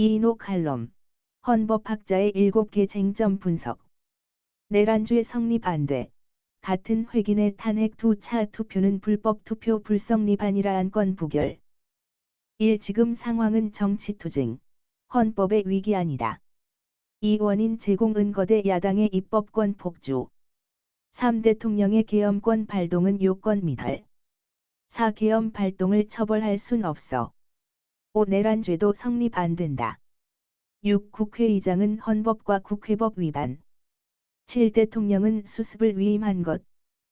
이인호 칼럼. 헌법학자의 7개 쟁점 분석. 내란주의 성립 안 돼. 같은 회긴의 탄핵 두 차 투표는 불법 투표 불성립 아니라 안건 부결. 1. 지금 상황은 정치 투쟁. 헌법의 위기 아니다. 2. 원인 제공 은거대 야당의 입법권 폭주. 3. 대통령의 계엄권 발동은 요건 미달. 4. 계엄 발동을 처벌할 순 없어. 5. 내란 죄도 성립 안 된다. 6. 국회의장은 헌법과 국회법 위반. 7. 대통령은 수습을 위임한 것,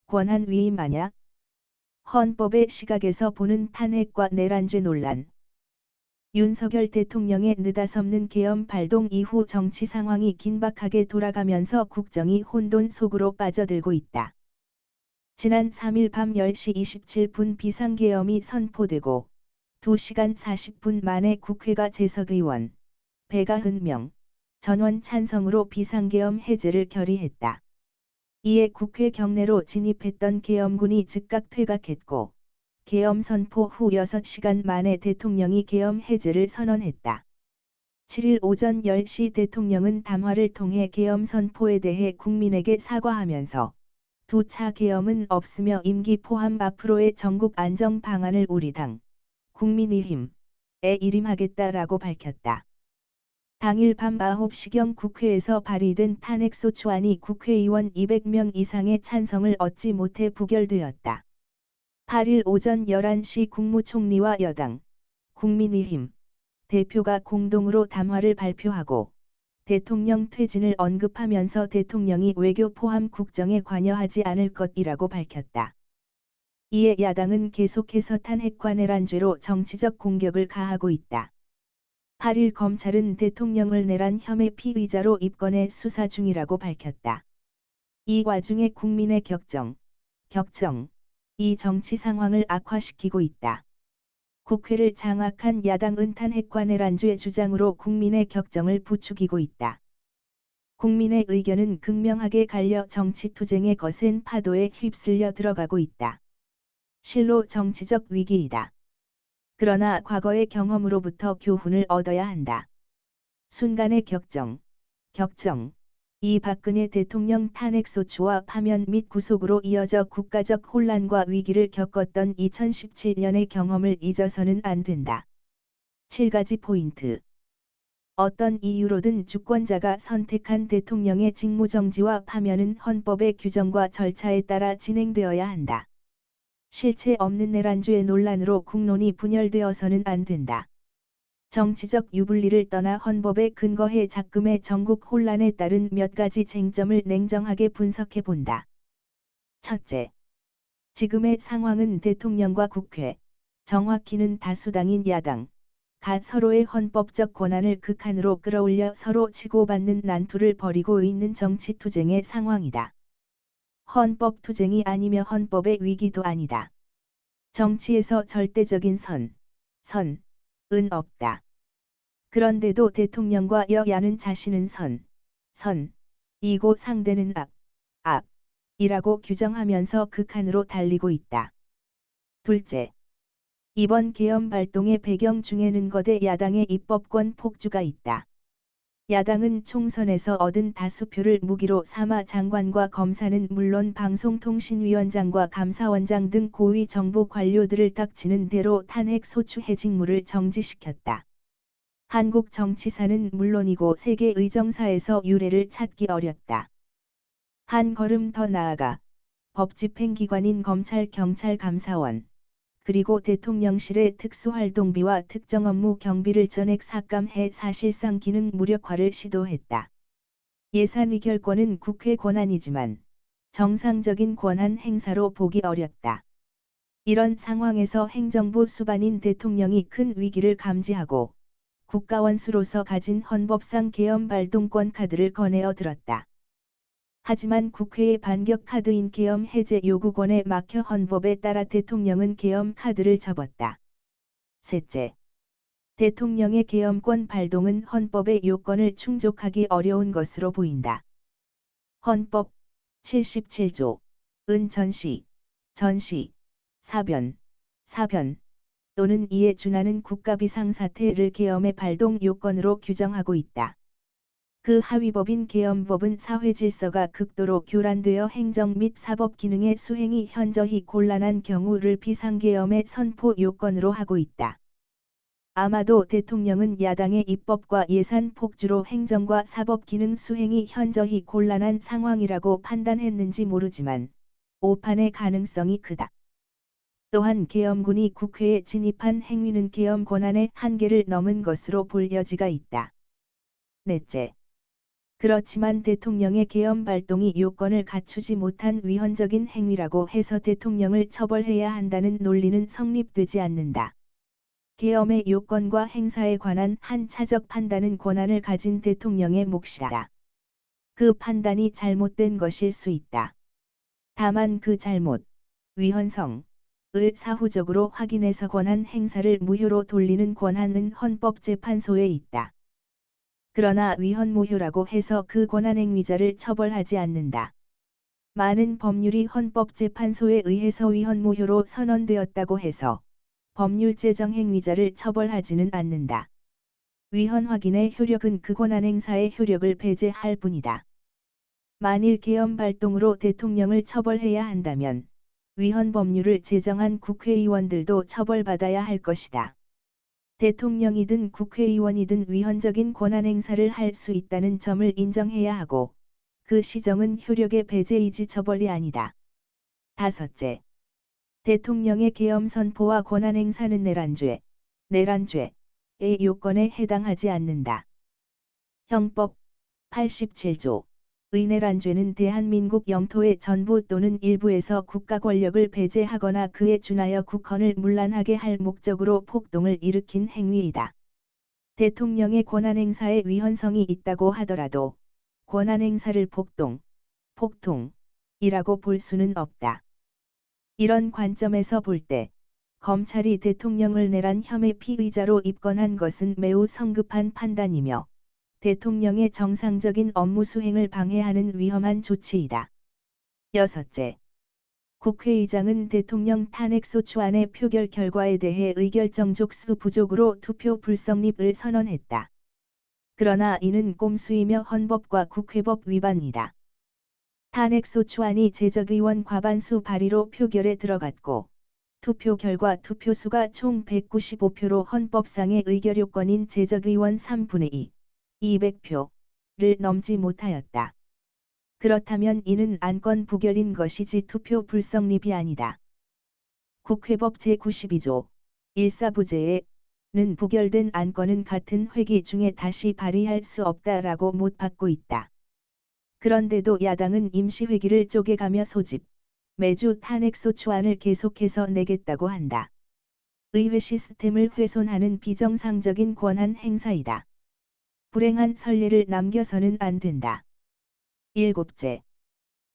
권한 위임 아냐? 헌법의 시각에서 보는 탄핵과 내란죄 논란. 윤석열 대통령의 느닷없는 계엄 발동 이후 정치 상황이 긴박하게 돌아가면서 국정이 혼돈 속으로 빠져들고 있다. 지난 3일 밤 10시 27분 비상계엄이 선포되고 2시간 40분 만에 국회가 재석의원, 배가흔 명, 전원 찬성으로 비상계엄 해제를 결의했다. 이에 국회 경내로 진입했던 계엄군이 즉각 퇴각했고 계엄 선포 후 6시간 만에 대통령이 계엄 해제를 선언했다. 7일 오전 10시 대통령은 담화를 통해 계엄 선포에 대해 국민에게 사과하면서 두 차 계엄은 없으며 임기 포함 앞으로의 전국 안정 방안을 우리 당, 국민의힘에 일임하겠다라고 밝혔다. 당일 밤 9시경 국회에서 발의된 탄핵소추안이 국회의원 200명 이상의 찬성을 얻지 못해 부결되었다. 8일 오전 11시 국무총리와 여당, 국민의힘, 대표가 공동으로 담화를 발표하고 대통령 퇴진을 언급하면서 대통령이 외교 포함 국정에 관여하지 않을 것이라고 밝혔다. 이에 야당은 계속해서 탄핵과 내란죄로 정치적 공격을 가하고 있다. 8일 검찰은 대통령을 내란 혐의 피의자로 입건해 수사 중이라고 밝혔다. 이 와중에 국민의 격정, 격정, 이 정치 상황을 악화시키고 있다. 국회를 장악한 야당은 탄핵과 내란주의 주장으로 국민의 격정을 부추기고 있다. 국민의 의견은 극명하게 갈려 정치 투쟁의 거센 파도에 휩쓸려 들어가고 있다. 실로 정치적 위기이다. 그러나 과거의 경험으로부터 교훈을 얻어야 한다. 순간의 격정, 격정, 이 박근혜 대통령 탄핵소추와 파면 및 구속으로 이어져 국가적 혼란과 위기를 겪었던 2017년의 경험을 잊어서는 안 된다. 7가지 포인트 어떤 이유로든 주권자가 선택한 대통령의 직무정지와 파면은 헌법의 규정과 절차에 따라 진행되어야 한다. 실체 없는 내란주의 논란으로 국론이 분열되어서는 안 된다. 정치적 유불리를 떠나 헌법에 근거해 작금의 전국 혼란에 따른 몇 가지 쟁점을 냉정하게 분석해 본다. 첫째. 지금의 상황은 대통령과 국회, 정확히는 다수당인 야당, 가 서로의 헌법적 권한을 극한으로 끌어올려 서로 치고받는 난투를 벌이고 있는 정치 투쟁의 상황이다. 헌법 투쟁이 아니며 헌법의 위기도 아니다. 정치에서 절대적인 선, 선, 은 없다. 그런데도 대통령과 여야는 자신은 선, 선, 이고 상대는 악, 악, 이라고 규정하면서 극한으로 달리고 있다. 둘째. 이번 계엄 발동의 배경 중에는 거대 야당의 입법권 폭주가 있다. 야당은 총선에서 얻은 다수표를 무기로 삼아 장관과 검사는 물론 방송통신위원장과 감사원장 등 고위 정부 관료들을 닥치는 대로 탄핵 소추 해직물을 정지시켰다. 한국 정치사는 물론이고 세계 의정사에서 유례를 찾기 어렵다. 한 걸음 더 나아가 법 집행기관인 검찰 경찰 감사원 그리고 대통령실의 특수활동비와 특정 업무 경비를 전액 삭감해 사실상 기능 무력화를 시도했다. 예산 의결권은 국회 권한이지만 정상적인 권한 행사로 보기 어렵다. 이런 상황에서 행정부 수반인 대통령이 큰 위기를 감지하고 국가원수로서 가진 헌법상 계엄 발동권 카드를 꺼내어 들었다. 하지만 국회의 반격 카드인 계엄 해제 요구권에 막혀 헌법에 따라 대통령은 계엄 카드를 접었다. 셋째. 대통령의 계엄권 발동은 헌법의 요건을 충족하기 어려운 것으로 보인다. 헌법 77조 은 전시, 전시, 사변, 사변 또는 이에 준하는 국가 비상사태를 계엄의 발동 요건으로 규정하고 있다. 그 하위법인 계엄법은 사회 질서가 극도로 교란되어 행정 및 사법 기능의 수행이 현저히 곤란한 경우를 비상계엄의 선포 요건으로 하고 있다. 아마도 대통령은 야당의 입법과 예산 폭주로 행정과 사법 기능 수행이 현저히 곤란한 상황이라고 판단했는지 모르지만 오판의 가능성이 크다. 또한 계엄군이 국회에 진입한 행위는 계엄 권한의 한계를 넘은 것으로 볼 여지가 있다. 넷째. 그렇지만 대통령의 계엄 발동이 요건을 갖추지 못한 위헌적인 행위라고 해서 대통령을 처벌해야 한다는 논리는 성립되지 않는다. 계엄의 요건과 행사에 관한 한 차적 판단은 권한을 가진 대통령의 몫이다. 그 판단이 잘못된 것일 수 있다. 다만 그 잘못, 위헌성, 을 사후적으로 확인해서 권한 행사를 무효로 돌리는 권한은 헌법재판소에 있다. 그러나 위헌무효라고 해서 그 권한행위자를 처벌하지 않는다. 많은 법률이 헌법재판소에 의해서 위헌무효로 선언되었다고 해서 법률 제정 행위자를 처벌하지는 않는다. 위헌 확인의 효력은 그 권한행사의 효력을 배제할 뿐이다. 만일 계엄 발동으로 대통령을 처벌해야 한다면 위헌 법률을 제정한 국회의원들도 처벌받아야 할 것이다. 대통령이든 국회의원이든 위헌적인 권한 행사를 할 수 있다는 점을 인정해야 하고 그 시정은 효력의 배제이지 처벌이 아니다. 다섯째. 대통령의 계엄 선포와 권한 행사는 내란죄, 내란죄의 요건에 해당하지 않는다. 형법 87조 의내란죄는 대한민국 영토의 전부 또는 일부에서 국가 권력을 배제하거나 그에 준하여 국헌을 문란하게 할 목적으로 폭동을 일으킨 행위이다. 대통령의 권한행사에 위헌성이 있다고 하더라도 권한행사를 폭동, 폭통이라고 볼 수는 없다. 이런 관점에서 볼 때 검찰이 대통령을 내란 혐의 피의자로 입건한 것은 매우 성급한 판단이며 대통령의 정상적인 업무 수행을 방해하는 위험한 조치이다. 여섯째. 국회의장은 대통령 탄핵소추안의 표결 결과에 대해 의결정 족수 부족으로 투표 불성립을 선언했다. 그러나 이는 꼼수이며 헌법과 국회법 위반이다. 탄핵소추안이 제적의원 과반수 발의로 표결에 들어갔고 투표 결과 투표수가 총 195표로 헌법상의 의결요건인 제적의원 3분의 2, 200표를 넘지 못하였다. 그렇다면 이는 안건 부결인 것이지 투표 불성립이 아니다. 국회법 제92조 1사부제에 는 부결된 안건은 같은 회기 중에 다시 발의할 수 없다라고 못 받고 있다. 그런데도 야당은 임시회기를 쪼개가며 소집, 매주 탄핵소추안을 계속해서 내겠다고 한다. 의회 시스템을 훼손하는 비정상적인 권한 행사이다. 불행한 선례를 남겨서는 안 된다. 일곱째.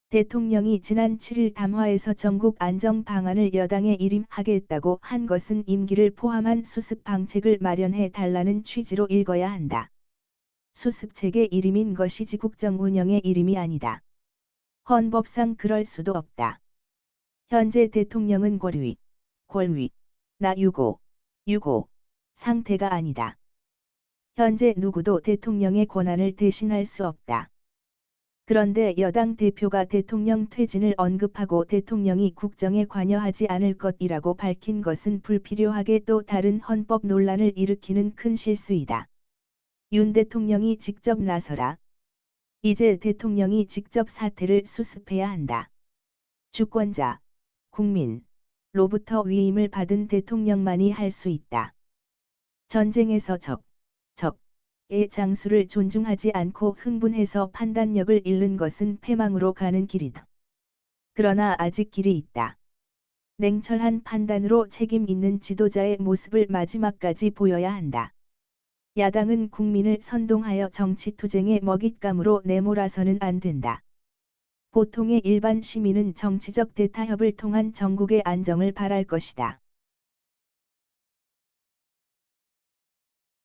대통령이 지난 7일 담화에서 전국 안정 방안을 여당에 일임하겠다고 한 것은 임기를 포함한 수습 방책을 마련해 달라는 취지로 읽어야 한다. 수습책의 이름인 것이지 국정 운영의 이름이 아니다. 헌법상 그럴 수도 없다. 현재 대통령은 권위, 권위, 나 유고, 유고, 상태가 아니다. 현재 누구도 대통령의 권한을 대신할 수 없다. 그런데 여당 대표가 대통령 퇴진을 언급하고 대통령이 국정에 관여하지 않을 것이라고 밝힌 것은 불필요하게 또 다른 헌법 논란을 일으키는 큰 실수이다. 윤 대통령이 직접 나서라. 이제 대통령이 직접 사태를 수습해야 한다. 주권자, 국민, 로부터 위임을 받은 대통령만이 할 수 있다. 전쟁에서 적, 적의 장수를 존중하지 않고 흥분해서 판단력을 잃는 것은 패망으로 가는 길이다. 그러나 아직 길이 있다. 냉철한 판단으로 책임 있는 지도자의 모습을 마지막까지 보여야 한다. 야당은 국민을 선동하여 정치투쟁의 먹잇감으로 내몰아서는 안 된다. 보통의 일반 시민은 정치적 대타협을 통한 전국의 안정을 바랄 것이다.